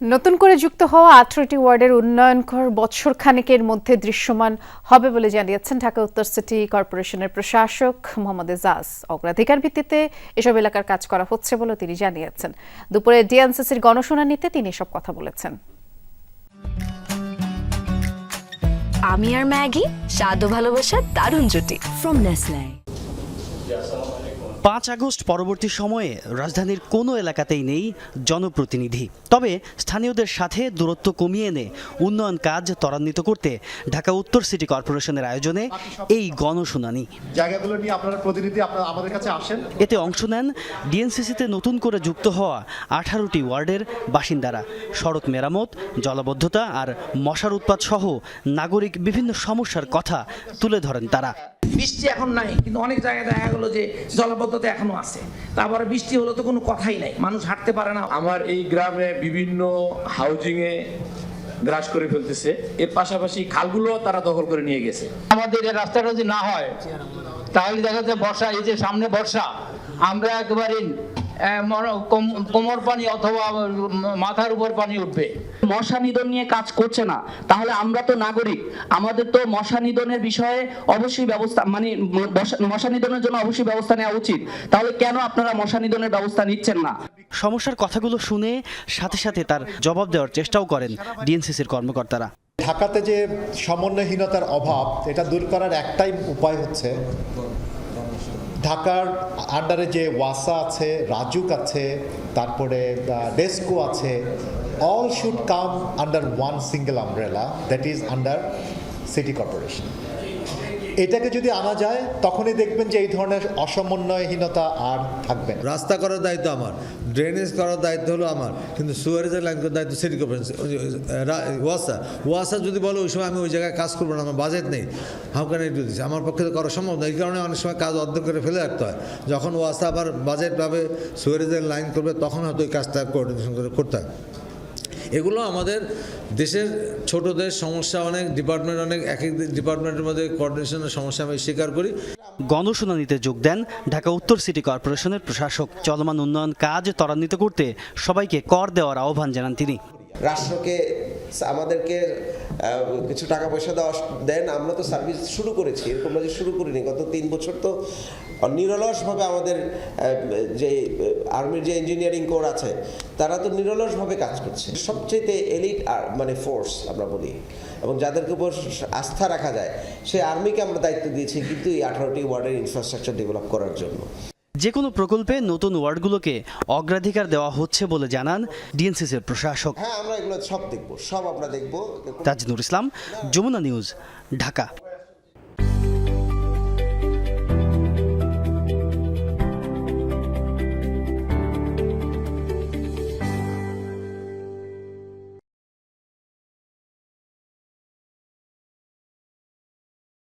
নতুন করে যুক্ত হওয়া আঠারোটি ওয়ার্ডের উন্নয়নকর বছর খানেকের মধ্যে দৃশ্যমান হবে বলে জানিয়েছেন ঢাকা উত্তর সিটি কর্পোরেশনের প্রশাসক মোহাম্মদ এজাজ। অগ্রাধিকার ভিত্তিতে এসব এলাকার কাজ করা হচ্ছে বলে তিনি জানিয়েছেন। দুপুরে ডিএনসিসির গণশুনানিতে তিনি এসব কথা বলেছেন। আমি আর ম্যাগি স্বাদ ও ভালোবাসার দারুণ জুটি। ফ্রম নেসলে পাঁচ আগস্ট পরবর্তী সময়ে রাজধানীর কোনো এলাকাতেই নেই জনপ্রতিনিধি। তবে স্থানীয়দের সাথে দূরত্ব কমিয়ে এনে উন্নয়ন কাজ ত্বরান্বিত করতে ঢাকা উত্তর সিটি কর্পোরেশনের আয়োজনে এই গণশুনানি। জায়গাগুলো নিয়ে আপনারা প্রতিনিধি আপনারা আমাদের কাছে আসেন। এতে অংশ নেন ডিএনসিসিতে নতুন করে যুক্ত হওয়া আঠারোটি ওয়ার্ডের বাসিন্দারা। সড়ক মেরামত জলাবদ্ধতা আর মশার উৎপাত সহ নাগরিক বিভিন্ন সমস্যার কথা তুলে ধরেন তারা। বৃষ্টি এখন নাই কিন্তু অনেক জায়গায় দেখা গেলো যে জলাবদ্ধতা এখনও আছে। তারপরে বৃষ্টি হলে তো কোনো কথাই নাই মানুষ হাঁটতে পারে না। আমার এই গ্রামে বিভিন্ন হাউজিংয়ে গ্রাস করে ফেলতেছে। এর পাশাপাশি খালগুলো তারা দখল করে নিয়ে গেছে। আমাদের এই রাস্তাটা যদি না হয় তাহলে দেখা যাচ্ছে বর্ষা এই যে সামনে বর্ষা আমরা একেবারে কোমর পানি অথবা মাথার উপর পানি উঠবে। মশা নিধন নিয়ে কাজ করছে না তাহলে আমরা তো নাগরিক। আমাদের তো মশা নিধনের বিষয়ে অবশ্যই ব্যবস্থা মানে মশা- মশা নিধনের জন্য অবশ্যই ব্যবস্থা নেওয়া উচিত। তাহলে কেন আপনারা মশা নিধনের ব্যবস্থা নিচ্ছেন না? সমস্যার কথাগুলো শুনে সাথে সাথে তার জবাব দেওয়ার চেষ্টাও করেন ডিএনসিসির কর্মকর্তারা। ঢাকাতে যে সমন্বয়হীনতার অভাব এটা দূর করার একটাই উপায় হচ্ছে ঢাকার আন্ডারে যে ওয়াসা আছে, রাজুক আছে, তারপরে ডেস্কো আছে all should come under one single umbrella that is under city corporation এটাকে যদি আনা যায়, তখনই দেখবেন যে এই ধরনের অসমন্বয়হীনতা আর থাকবে রাস্তা করার দায়িত্ব আমার ড্রেনেজ করার দায়িত্ব হলো আমার, কিন্তু সুয়ারেজের লাইন করার দায়িত্ব সিটি কর্পোরেশন ওয়াসা ওয়াসা যদি বলো ওই সময় আমি ওই জায়গায় কাজ করব না, আমার বাজেট নেই হাউ ক্যান আই দিস আমার পক্ষে তো করা সম্ভব না, এই কারণে অনেক সময় কাজ অর্ধ করে ফেলে রাখতে হয়। যখন ওয়াসা আবার বাজেট পাবে সুয়ারেজের লাইন করবে, তখন হয়তো ওই কাজটা কোঅর্ডিনেশন করে করতে হয়। এগুলো আমাদের দেশের ছোট দেশ সমস্যা অনেক ডিপার্টমেন্ট অনেক এক এক ডিপার্টমেন্টের মধ্যে কোঅর্ডিনেশনের সমস্যা আমি স্বীকার করি। গণশুনানিতে যোগ দেন ঢাকা উত্তর সিটি কর্পোরেশনের প্রশাসক। চলমান উন্নয়ন কাজ ত্বরান্বিত করতে সবাইকে কর দেওয়ার আহ্বান জানান তিনি। রাষ্ট্রকে আমাদেরকে কিছু টাকা পয়সা দেওয়া দেন, আমরা তো সার্ভিস শুরু করেছি। এরকম যে শুরু করিনি। গত তিন বছর তো নিরলসভাবে আমাদের যে আর্মির যে ইঞ্জিনিয়ারিং কোর আছে, তারা তো নিরলসভাবে কাজ করছে। সবচেয়ে এলিট মানে ফোর্স আমরা বলি। এবং যাদেরকে উপর আস্থা রাখা যায়, সেই আর্মিকে আমরা দায়িত্ব দিয়েছি কিন্তু এই আঠারোটি ওয়ার্ডের ইনফ্রাস্ট্রাকচার ডেভেলপ করার জন্য। যে কোনো প্রকল্পে নতুন ওয়ার্ডগুলোকে অগ্রাধিকার দেওয়া হচ্ছে বলে জানান ডিএনসিসির প্রশাসক। হ্যাঁ আমরা এগুলো সব দেখব সব আমরা দেখব। তাজনুর ইসলাম যমুনা নিউজ ঢাকা।